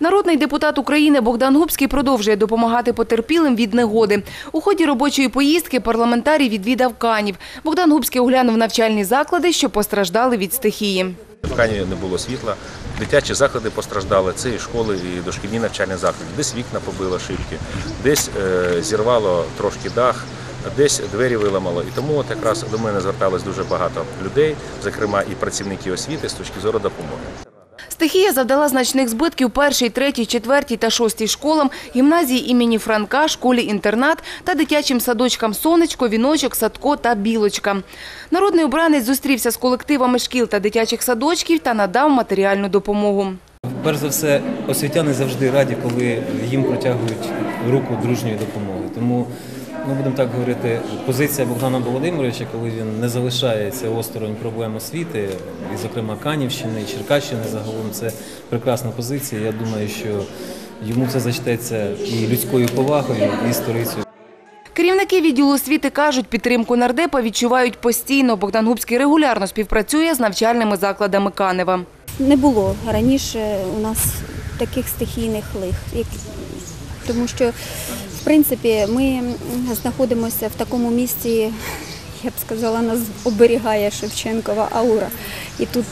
Народний депутат України Богдан Губський продовжує допомагати потерпілим від негоди. У ході робочої поїздки парламентарій відвідав Канів. Богдан Губський оглянув навчальні заклади, що постраждали від стихії. В Кані не було світла, дитячі заклади постраждали, це і школи, і дошкільні навчальні заклади. Десь вікна побило шибки, десь е, зірвало трошки дах, десь двері виламало. І тому от якраз до мене зверталось дуже багато людей, зокрема і працівники освіти з точки зору допомоги. Стихія завдала значних збитків першій, третій, четвертій та шостій школам, гімназії імені Франка, школі-інтернат та дитячим садочкам «Сонечко», «Віночок», «Садко» та «Білочка». Народний обранець зустрівся з колективами шкіл та дитячих садочків та надав матеріальну допомогу. Перш за все, освітяни завжди раді, коли їм протягують руку дружньої допомоги. Тому ми будемо так говорити, позиція Богдана Володимировича, коли він не залишається осторонь проблем освіти, і, зокрема, Канівщини, і Черкащини загалом, це прекрасна позиція. Я думаю, що йому це зачтеться і людською повагою, і сторицею. Керівники відділу освіти кажуть, підтримку нардепа відчувають постійно. Богдан Губський регулярно співпрацює з навчальними закладами Канева. Не було раніше у нас таких стихійних лих. як- Тому що, принципі, ми знаходимося в такому місці, я б сказала, нас оберігає Шевченкова аура. І тут,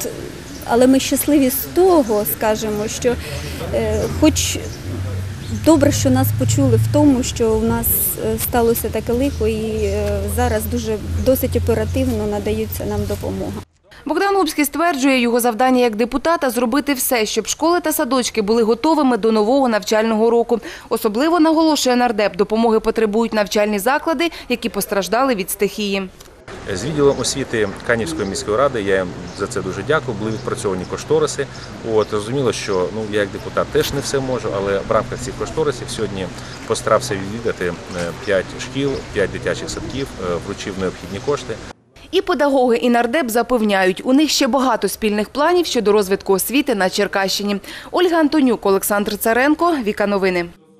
але ми щасливі з того, скажемо, що е, хоч добре, що нас почули в тому, що у нас е, сталося таке лихо, і е, зараз дуже досить оперативно надаються нам допомога. Богдан Губський стверджує, його завдання як депутата зробити все, щоб школи та садочки були готовими до нового навчального року. Особливо наголошує нардеп, допомоги потребують навчальні заклади, які постраждали від стихії. З відділом освіти Канівської міської ради я їм за це дуже дякую. Були відпрацьовані кошториси. От зрозуміло, що ну я як депутат теж не все можу, але в рамках цих кошторисів сьогодні постарався відвідати 5 шкіл, 5 дитячих садків, е, вручив необхідні кошти. І педагоги, і нардеп запевняють, у них ще багато спільних планів щодо розвитку освіти на Черкащині. Ольга Антонюк, Олександр Царенко, Віка Новини.